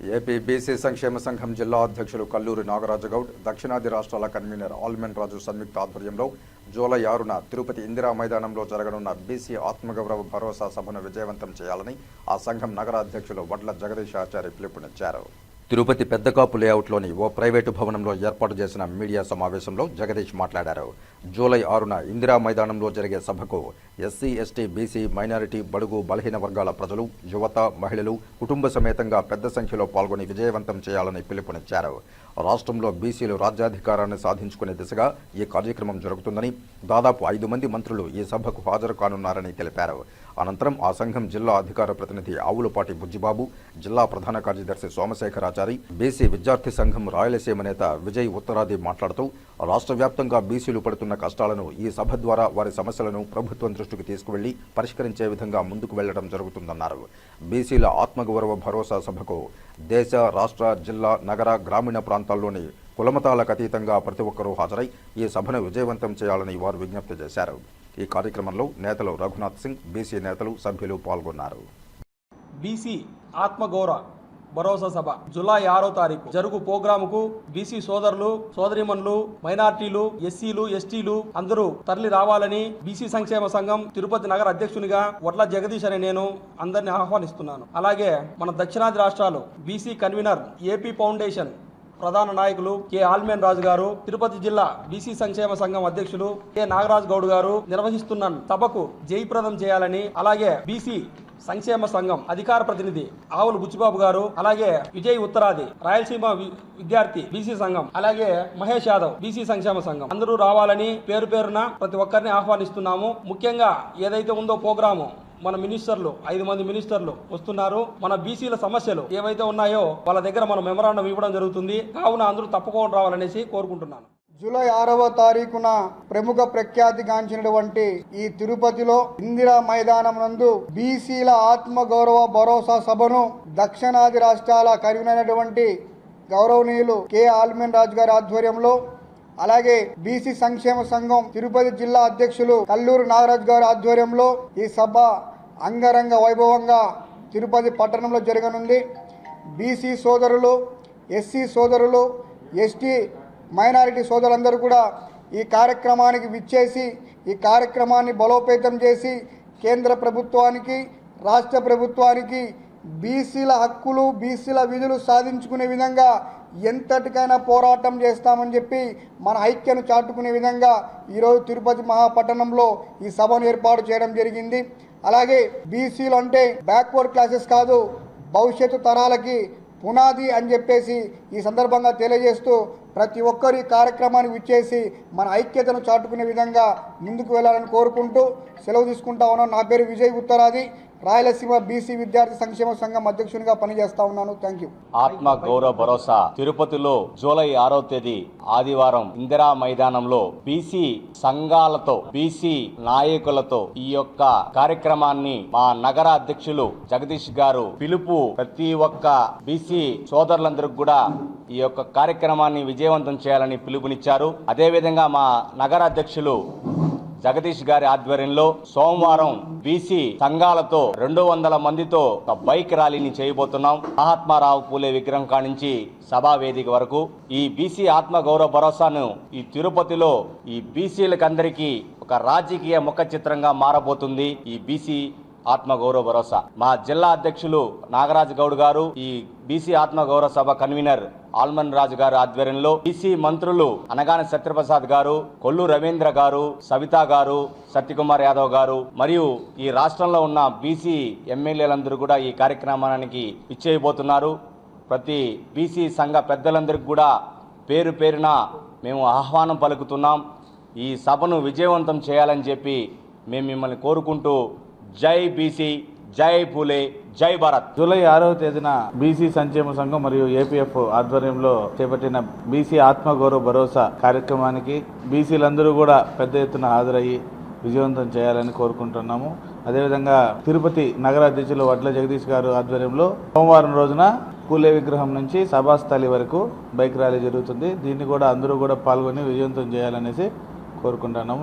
AP BC సంక్షేమ సంఘం జిల్లా అధ్యక్షులు కల్లూరి నాగరాజగౌడ్ దక్షిణాది రాష్ట్రాల కన్వీనర్ ఆల్మెన్ రాజు సంయుక్త ఆధ్వర్యంలో జూలై ఆరున తిరుపతి ఇందిరా మైదానంలో జరగనున్న బీసీ ఆత్మగౌరవ భరోసా సభను విజయవంతం చేయాలని ఆ సంఘం నగరాధ్యక్షులు వడ్ల జగదీష్ ఆచార్య పిలుపునిచ్చారు. తిరుపతి పెద్దకాపు లేఅవుట్లోని ఓ ప్రైవేటు భవనంలో ఏర్పాటు చేసిన మీడియా సమావేశంలో జగదీష్ మాట్లాడారు. జూలై ఆరున ఇందిరా మైదానంలో జరిగే సభకు ఎస్సీ ఎస్టీ బీసీ మైనారిటీ బడుగు బలహీన వర్గాల ప్రజలు యువత మహిళలు కుటుంబ సమేతంగా పెద్ద సంఖ్యలో పాల్గొని విజయవంతం చేయాలని పిలుపునిచ్చారు. రాష్ట్రంలో బీసీలు రాజ్యాధికారాన్ని సాధించుకునే దిశగా ఈ కార్యక్రమం జరుగుతుందని దాదాపు ఐదు మంది మంత్రులు ఈ సభకు హాజరు కానున్నారని తెలిపారు. అనంతరం ఆ సంఘం జిల్లా అధికార ప్రతినిధి ఆవులపాటి బుజ్జిబాబు జిల్లా ప్రధాన కార్యదర్శి సోమశేఖరాచారి బీసీ విద్యార్థి సంఘం రాయలసీమ నేత విజయ్ ఉత్తరాది మాట్లాడుతూ రాష్ట్ర వ్యాప్తంగా బీసీలు పడుతున్న కష్టాలను ఈ సభ ద్వారా వారి సమస్యలను ప్రభుత్వం దృష్టికి తీసుకువెళ్ళి పరిష్కరించే విధంగా ముందుకు వెళ్ళడం జరుగుతుందన్నారు. బీసీల ఆత్మగౌరవ భరోసా సభకు దేశ రాష్ట్ర జిల్లా నగర గ్రామీణ ప్రాంతాల్లోని కులమతాలకు అతీతంగా ప్రతి ఒక్కరూ హాజరై ఈ సభను విజయవంతం చేయాలని వారు విజ్ఞప్తి చేశారు. ఈ కార్యక్రమంలో నేతలు రఘునాథ్ సింగ్ బీసీ నేతలు సభ్యులు పాల్గొన్నారు. బీసీ ఆత్మగౌరవ భరోసా సభ. జులై ఆరో తారీఖు జరుగు ప్రోగ్రాముకు బీసీ సోదరులు సోదరిమణులు మైనార్టీలు ఎస్సీలు ఎస్టీలు అందరూ తరలి రావాలని బీసీ సంక్షేమ సంఘం తిరుపతి నగర అధ్యక్షునిగా వడ్ల జగదీష్ అనే నేను అందరిని ఆహ్వానిస్తున్నాను. అలాగే మన దక్షిణాది రాష్ట్రాలు బీసీ కన్వీనర్ ఏపీ ఫౌండేషన్ ప్రధాన నాయకులు కె ఆల్మేన్ రాజు గారు తిరుపతి జిల్లా బీసీ సంక్షేమ సంఘం అధ్యక్షులు కె నాగరాజ్ గౌడ్ గారు నిర్వహిస్తున్న సభకు జయప్రదం చేయాలని అలాగే బీసీ సంక్షేమ సంఘం అధికార ప్రతినిధి ఆవుల బుచ్చిబాబు గారు అలాగే విజయ్ ఉత్తరాది రాయలసీమ వి- విద్యార్థి బీసీ సంఘం అలాగే మహేష్ యాదవ్ బీసీ సంక్షేమ సంఘం. అందరూ రావాలని పేరు పేరున ప్రతి ఒక్కరిని ఆహ్వానిస్తున్నాము. ముఖ్యంగా ఏదైతే ఉందో ప్రోగ్రాము మన మినిస్టర్లు ఐదు మంది మినిస్టర్లు వస్తున్నారు. మన బీసీల సమస్యలు ఏవైతే ఉన్నాయో వాళ్ళ దగ్గర మనం మెమరాండం ఇవ్వడం జరుగుతుంది. కావున అందరూ తప్పకుండా రావాలనేసి కోరుకుంటున్నాను. జూలై ఆరవ తారీఖున ప్రముఖ ప్రఖ్యాతిగాంచినటువంటి ఈ తిరుపతిలో ఇందిరా మైదానం నందు బీసీల ఆత్మగౌరవ భరోసా సభను దక్షిణాది రాష్ట్రాల కన్వీనైనటువంటి గౌరవనీయులు కె ఆల్మెన్ రాజు గారి ఆధ్వర్యంలో అలాగే బీసీ సంక్షేమ సంఘం తిరుపతి జిల్లా అధ్యక్షులు కల్లూరు నాగరాజు గారి ఆధ్వర్యంలో ఈ సభ అంగరంగ వైభవంగా తిరుపతి పట్టణంలో జరగనుంది. బీసీ సోదరులు ఎస్సీ సోదరులు ఎస్టీ మైనారిటీ సోదరులందరూ కూడా ఈ కార్యక్రమానికి విచ్చేసి ఈ కార్యక్రమాన్ని బలోపేతం చేసి కేంద్ర ప్రభుత్వానికి రాష్ట్ర ప్రభుత్వానికి బీసీల హక్కులు బీసీల విధులు సాధించుకునే విధంగా ఎంతటికైనా పోరాటం చేస్తామని చెప్పి మన ఐక్యను చాటుకునే విధంగా ఈరోజు తిరుపతి మహాపట్టణంలో ఈ సభను ఏర్పాటు చేయడం జరిగింది. అలాగే బీసీలు అంటే బ్యాక్వర్డ్ క్లాసెస్ కాదు భవిష్యత్తు తరాలకి పునాది అని చెప్పేసి ఈ సందర్భంగా తెలియజేస్తూ ప్రతి ఒక్కరి కార్యక్రమానికి విచ్చేసి మన ఐక్యతను చాటుకునే విధంగా ముందుకు వెళ్ళాలని కోరుకుంటూ సెలవు తీసుకుంటా ఉన్నాం. నా పేరు విజయ్ ఉత్తరాది. రాయలసీమ బీసీ విద్యార్థి సంక్షేమ సంఘం అధ్యక్షునిగా పనిచేస్తా ఉన్నాను. థ్యాంక్ యూ ఆత్మ గౌరవ భరోసా. తిరుపతిలో జూలై ఆరో తేదీ ఆదివారం ఇందిరా మైదానంలో బీసీ సంఘాలతో బీసీ నాయకులతో ఈ యొక్క కార్యక్రమాన్ని మా నగర అధ్యక్షులు జగదీష్ గారు పిలుపు ప్రతి ఒక్క బీసీ సోదరులందరికి కూడా ఈ యొక్క కార్యక్రమాన్ని విజయవంతం చేయాలని పిలుపునిచ్చారు. అదేవిధంగా మా నగర అధ్యక్షులు జగదీష్ గారి ఆధ్వర్యంలో సోమవారం బీసీ సంఘాలతో రెండు వందల మందితో ఒక బైక్ ర్యాలీని చేయబోతున్నాం. మహాత్మారావు పూలే విగ్రహం కానించి సభా వేదిక వరకు ఈ బీసీ ఆత్మ గౌరవ భరోసాను ఈ తిరుపతిలో ఈ బీసీలకందరికీ ఒక రాజకీయ ముఖ చిత్రంగా మారబోతుంది. ఈ బీసీ ఆత్మగౌరవ భరోసా. మా జిల్లా అధ్యక్షులు నాగరాజ్ గౌడ్ గారు ఈ బీసీ ఆత్మగౌరవ సభ కన్వీనర్ ఆల్మన్ రాజు గారు ఆధ్వర్యంలో బీసీ మంత్రులు అనగాన సత్యప్రసాద్ గారు కొల్లు రవీంద్ర గారు సవితా గారు సత్యకుమార్ యాదవ్ గారు మరియు ఈ రాష్ట్రంలో ఉన్న బీసీ ఎమ్మెల్యేలందరూ కూడా ఈ కార్యక్రమానికి ఇచ్చేయబోతున్నారు ప్రతి బీసీ సంఘ పెద్దలందరికీ కూడా పేరు పేరున మేము ఆహ్వానం పలుకుతున్నాం. ఈ సభను విజయవంతం చేయాలని చెప్పి మేము మిమ్మల్ని కోరుకుంటూ జై బీసీ జై పూలే జై భారత్. జూలై ఆరవ తేదీన బీసీ సంక్షేమ సంఘం మరియు ఏపీఎఫ్ ఆధ్వర్యంలో చేపట్టిన బీసీ ఆత్మగౌరవ భరోసా కార్యక్రమానికి బీసీలందరూ కూడా పెద్ద ఎత్తున హాజరయ్యి విజయవంతం చేయాలని కోరుకుంటున్నాము. అదేవిధంగా తిరుపతి నగర అధ్యక్షులు వడ్ల జగదీష్ గారు ఆధ్వర్యంలో సోమవారం రోజున పూలే విగ్రహం నుంచి సభాస్థలి వరకు బైక్ ర్యాలీ జరుగుతుంది. దీన్ని కూడా అందరూ కూడా పాల్గొని విజయవంతం చేయాలనేసి కోరుకుంటున్నాము.